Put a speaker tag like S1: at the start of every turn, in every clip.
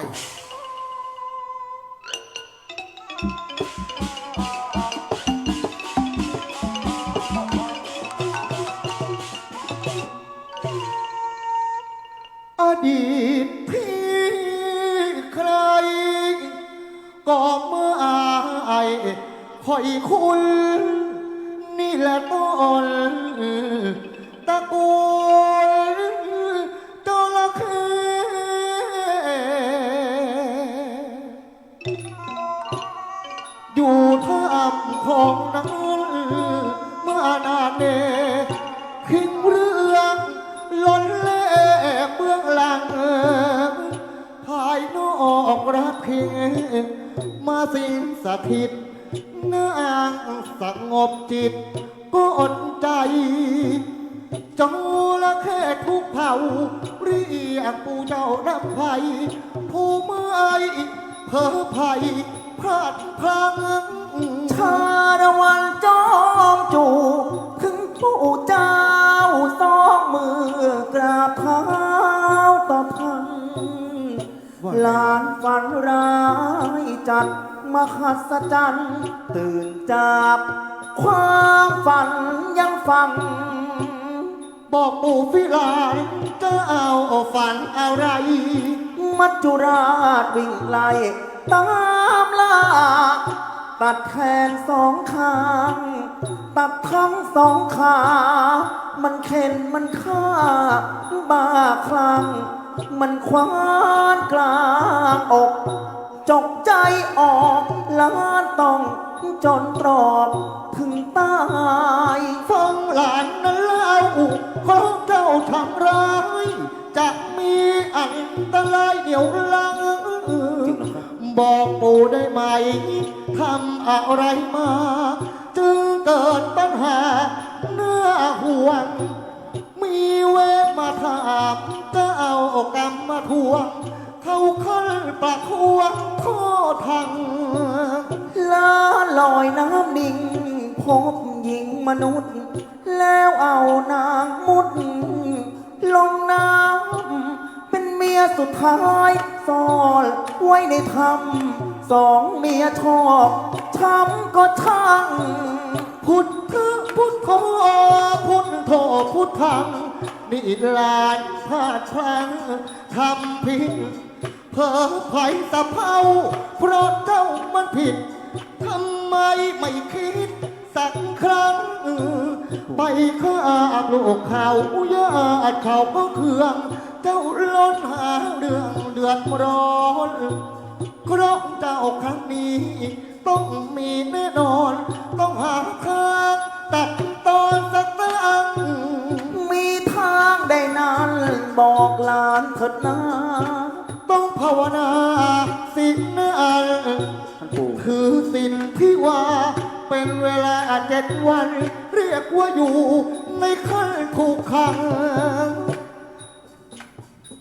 S1: อดีตพี่ใคร ก็เมื่ออายคอยคุณ นี่แหละต้น อยู่ท่ามของนั้นเมื่อนานเนทิ้งเรื่องล้นเล่เบื้องหลังภายนอกรักเพียงมาสิงสถิตนางสงบจิตก็อดใจจงละแค่ทุกเผาเรียกปู่เจ้าน้ำไผ่ผู้เมื่อยเพ้อไผ่ พลาดพลัง
S2: ชาละวันจอมจูถึงปู่เจ้าสองมือกราบเท้าต่อพันลานฝันร้ายจัดมหัศจรรย์ตื่นจากความฝันยังฟัง
S1: บอกปู่พิลานจะเอาฝันอะไร
S2: มัจจุราชวิ่งไล่ตามล่า ตัดแขนสองข้าง ตัดทั้งสองขา มันเข็นมันฆ่า บ้าคลั่ง มันควานกลางอก จกใจออกล้านต้องจนตรอบถึงตาย
S1: ฟังหลานนั้นเล่าของเจ้าทำร้าย จะมีอันตรายเดี๋ยวลัง
S2: บ
S1: อกปู่ได้ไหมทำอะไรมา จึงเกิดปัญหาเนื้อห่วง มีเวทมาถามจะเอากรรมมาทวง เขาคันประควงโทษทัง
S2: ลาลอยน้ำนิ่ง พบหญิงมนุษย์ แล้วเอานางมุด ลงน้ำ สุดท้ายซ่อนไว้ในถ้ำสองเมียชอบช้ำก็ช่าง
S1: พุทธพุทโธพุทโธพุทธังนี่ลานพลาดพลังทำผิดเพ้อไผ่ตะเภาเพราะเจ้ามันผิดทำไมไม่คิดสักครั้ง ไปข้าบลูกเขาญาติเขาก็เคือง เจ้าล้นหาเรื่องเดือดร้อนเพราะเจ้าครั้งนี้ ต้องมีแน่นอน ต้องหาทางตัดตอนสักตั้ง
S2: มีทางได้นั้นบอกหลานเถิดนา
S1: ต้องภาวนาสิ่งนั้น
S2: ท่าน
S1: คือสิ่งที่ว่าเป็นเวลาเจ็ดวัน ยกว่าอยู่ในขั้นถูกขัง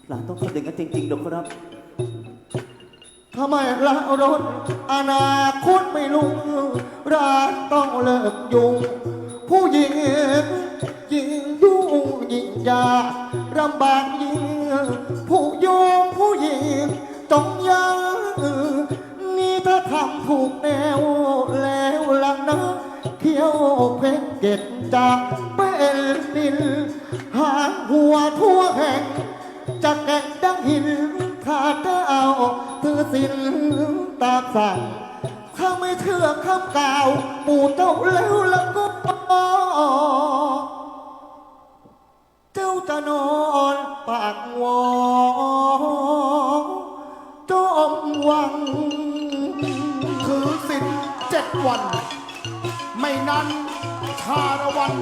S2: หลานต้องทำอย่างนั้นจริงๆเดี๋ยวครับ
S1: ทำไมละรถอนาคตไม่ลุงร้านต้องเลิกยุ่งผู้หญิงยิ่งยุ่งยิ่งยากลำบากยิ่งผู้ เขี้ยวเพชรเก็ดจากเป็นดินหางหัวทั่วแห่งจะแก่งดังหินขาดก็เอาเธอสินตามสั่งถ้าไม่เชื่อคำกล่าว ปู่เจ้าแล้วแล้วก็เจ้าจะนอนปากวอจอมวัง
S3: ถือสินเจ็ดวัน ไม่นั้นชาละวัน